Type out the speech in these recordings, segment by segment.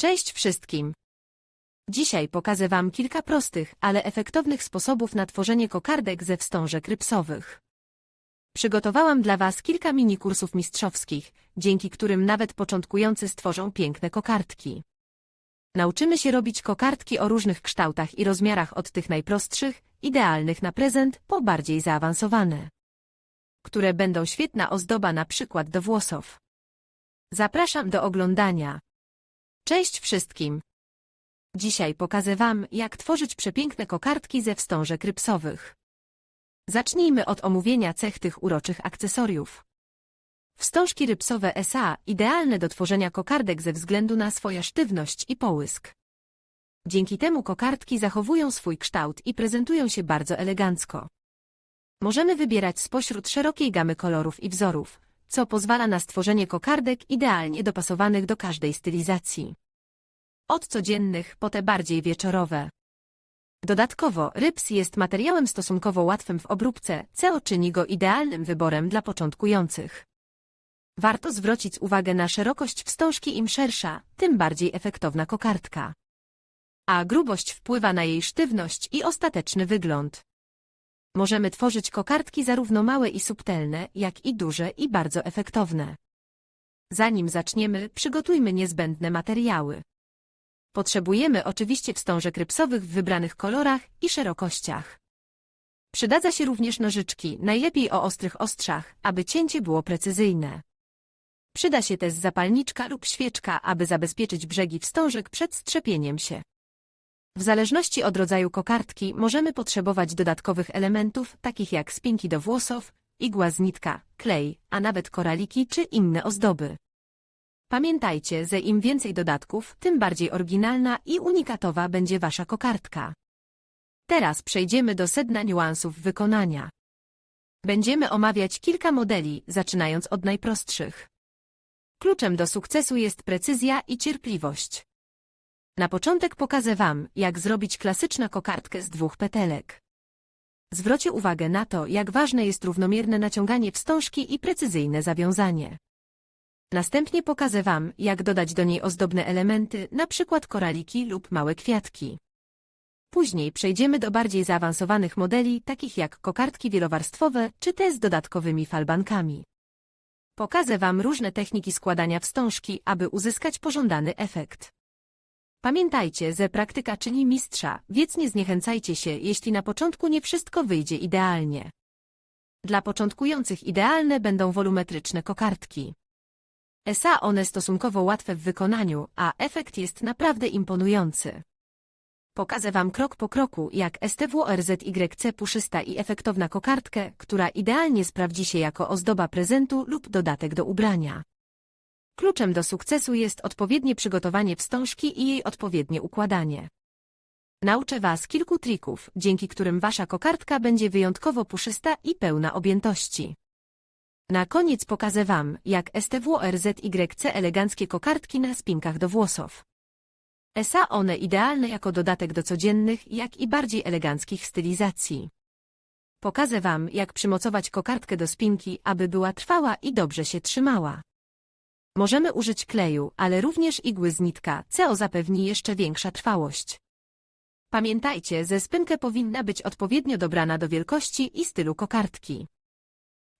Cześć wszystkim! Dzisiaj pokażę Wam kilka prostych, ale efektownych sposobów na tworzenie kokardek ze wstążek rypsowych. Przygotowałam dla Was kilka mini kursów mistrzowskich, dzięki którym nawet początkujący stworzą piękne kokardki. Nauczymy się robić kokardki o różnych kształtach i rozmiarach od tych najprostszych, idealnych na prezent, po bardziej zaawansowane, które będą świetna ozdoba na przykład do włosów. Zapraszam do oglądania. Cześć wszystkim! Dzisiaj pokażę Wam, jak tworzyć przepiękne kokardki ze wstążek rypsowych. Zacznijmy od omówienia cech tych uroczych akcesoriów. Wstążki rypsowe SA idealne do tworzenia kokardek ze względu na swoją sztywność i połysk. Dzięki temu kokardki zachowują swój kształt i prezentują się bardzo elegancko. Możemy wybierać spośród szerokiej gamy kolorów i wzorów, co pozwala na stworzenie kokardek idealnie dopasowanych do każdej stylizacji. Od codziennych po te bardziej wieczorowe. Dodatkowo ryps jest materiałem stosunkowo łatwym w obróbce, co czyni go idealnym wyborem dla początkujących. Warto zwrócić uwagę na szerokość wstążki im szersza, tym bardziej efektowna kokardka. A grubość wpływa na jej sztywność i ostateczny wygląd. Możemy tworzyć kokardki zarówno małe i subtelne, jak i duże i bardzo efektowne. Zanim zaczniemy, przygotujmy niezbędne materiały. Potrzebujemy oczywiście wstążek rypsowych w wybranych kolorach i szerokościach. Przydadza się również nożyczki, najlepiej o ostrych ostrzach, aby cięcie było precyzyjne. Przyda się też zapalniczka lub świeczka, aby zabezpieczyć brzegi wstążek przed strzepieniem się. W zależności od rodzaju kokardki możemy potrzebować dodatkowych elementów, takich jak spinki do włosów, igła z nitka, klej, a nawet koraliki czy inne ozdoby. Pamiętajcie, że im więcej dodatków, tym bardziej oryginalna i unikatowa będzie Wasza kokardka. Teraz przejdziemy do sedna niuansów wykonania. Będziemy omawiać kilka modeli, zaczynając od najprostszych. Kluczem do sukcesu jest precyzja i cierpliwość. Na początek pokażę Wam, jak zrobić klasyczną kokardkę z dwóch petelek. Zwróćcie uwagę na to, jak ważne jest równomierne naciąganie wstążki i precyzyjne zawiązanie. Następnie pokażę Wam, jak dodać do niej ozdobne elementy, np. koraliki lub małe kwiatki. Później przejdziemy do bardziej zaawansowanych modeli, takich jak kokardki wielowarstwowe czy te z dodatkowymi falbankami. Pokażę Wam różne techniki składania wstążki, aby uzyskać pożądany efekt. Pamiętajcie, że praktyka czyni mistrza, więc nie zniechęcajcie się, jeśli na początku nie wszystko wyjdzie idealnie. Dla początkujących idealne będą wolumetryczne kokardki. SA one stosunkowo łatwe w wykonaniu, a efekt jest naprawdę imponujący. Pokażę Wam krok po kroku, jak STWRZYC puszysta i efektowna kokardkę, która idealnie sprawdzi się jako ozdoba prezentu lub dodatek do ubrania. Kluczem do sukcesu jest odpowiednie przygotowanie wstążki i jej odpowiednie układanie. Nauczę Was kilku trików, dzięki którym Wasza kokardka będzie wyjątkowo puszysta i pełna objętości. Na koniec pokażę Wam, jak STWRZYC eleganckie kokardki na spinkach do włosów. SA one idealne jako dodatek do codziennych, jak i bardziej eleganckich stylizacji. Pokażę Wam, jak przymocować kokardkę do spinki, aby była trwała i dobrze się trzymała. Możemy użyć kleju, ale również igły z nitka, co zapewni jeszcze większa trwałość. Pamiętajcie, że spinkę powinna być odpowiednio dobrana do wielkości i stylu kokardki.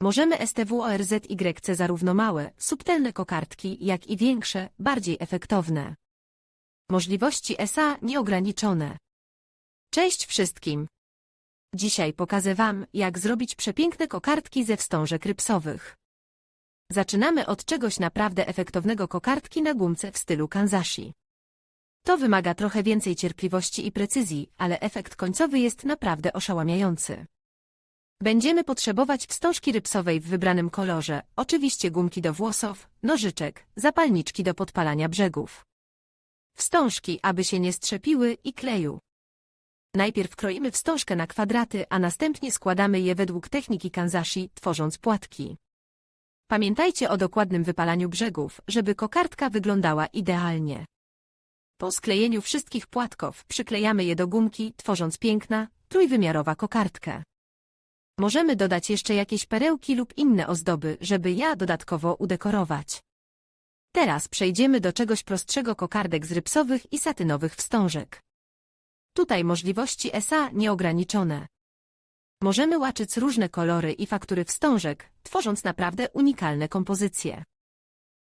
Możemy STWORZYC zarówno małe, subtelne kokardki, jak i większe, bardziej efektowne. Możliwości SA nieograniczone. Cześć wszystkim! Dzisiaj pokażę Wam, jak zrobić przepiękne kokardki ze wstążek rypsowych. Zaczynamy od czegoś naprawdę efektownego kokardki na gumce w stylu Kanzashi. To wymaga trochę więcej cierpliwości i precyzji, ale efekt końcowy jest naprawdę oszałamiający. Będziemy potrzebować wstążki rypsowej w wybranym kolorze, oczywiście gumki do włosów, nożyczek, zapalniczki do podpalania brzegów. Wstążki, aby się nie strzepiły i kleju. Najpierw kroimy wstążkę na kwadraty, a następnie składamy je według techniki Kanzashi, tworząc płatki. Pamiętajcie o dokładnym wypalaniu brzegów, żeby kokardka wyglądała idealnie. Po sklejeniu wszystkich płatków przyklejamy je do gumki, tworząc piękna, trójwymiarowa kokardkę. Możemy dodać jeszcze jakieś perełki lub inne ozdoby, żeby ja dodatkowo udekorować. Teraz przejdziemy do czegoś prostszego kokardek z rypsowych i satynowych wstążek. Tutaj możliwości SA nieograniczone. Możemy łaczyć różne kolory i faktury wstążek, tworząc naprawdę unikalne kompozycje.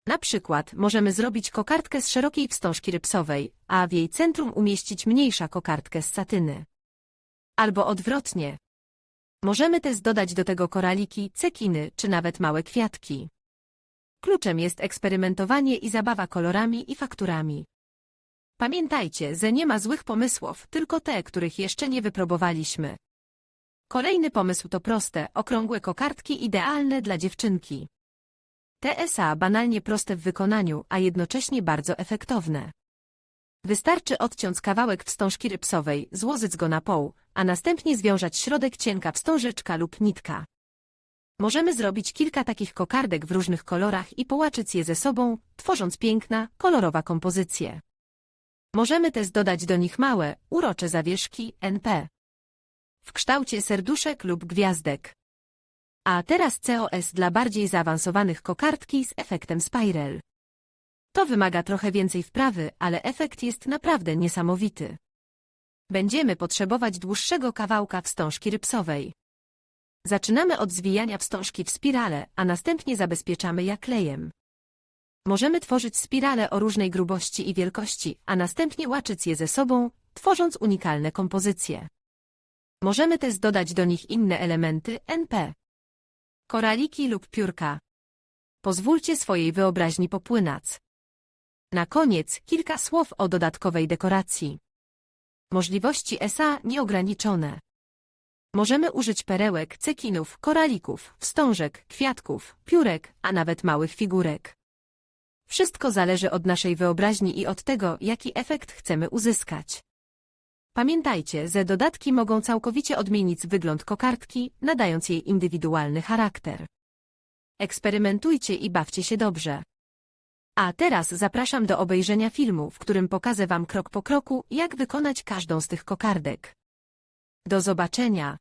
Na przykład możemy zrobić kokardkę z szerokiej wstążki rypsowej, a w jej centrum umieścić mniejsza kokardkę z satyny. Albo odwrotnie. Możemy też dodać do tego koraliki, cekiny czy nawet małe kwiatki. Kluczem jest eksperymentowanie i zabawa kolorami i fakturami. Pamiętajcie, że nie ma złych pomysłów, tylko te, których jeszcze nie wypróbowaliśmy. Kolejny pomysł to proste, okrągłe kokardki idealne dla dziewczynki. TSA banalnie proste w wykonaniu, a jednocześnie bardzo efektowne. Wystarczy odciąć kawałek wstążki rypsowej, złożyć go na pół, a następnie związać środek cienka wstążeczka lub nitka. Możemy zrobić kilka takich kokardek w różnych kolorach i połaczyć je ze sobą, tworząc piękna, kolorowa kompozycje. Możemy też dodać do nich małe, urocze zawieszki NP w kształcie serduszek lub gwiazdek. A teraz COS dla bardziej zaawansowanych kokardki z efektem spiral. To wymaga trochę więcej wprawy, ale efekt jest naprawdę niesamowity. Będziemy potrzebować dłuższego kawałka wstążki rypsowej. Zaczynamy od zwijania wstążki w spirale, a następnie zabezpieczamy je klejem. Możemy tworzyć spirale o różnej grubości i wielkości, a następnie łaczyć je ze sobą, tworząc unikalne kompozycje. Możemy też dodać do nich inne elementy NP. Koraliki lub piórka. Pozwólcie swojej wyobraźni popłynąć. Na koniec kilka słów o dodatkowej dekoracji. Możliwości SA nieograniczone. Możemy użyć perełek, cekinów, koralików, wstążek, kwiatków, piórek, a nawet małych figurek. Wszystko zależy od naszej wyobraźni i od tego, jaki efekt chcemy uzyskać. Pamiętajcie, że dodatki mogą całkowicie odmienić wygląd kokardki, nadając jej indywidualny charakter. Eksperymentujcie i bawcie się dobrze. A teraz zapraszam do obejrzenia filmu, w którym pokażę Wam krok po kroku, jak wykonać każdą z tych kokardek. Do zobaczenia!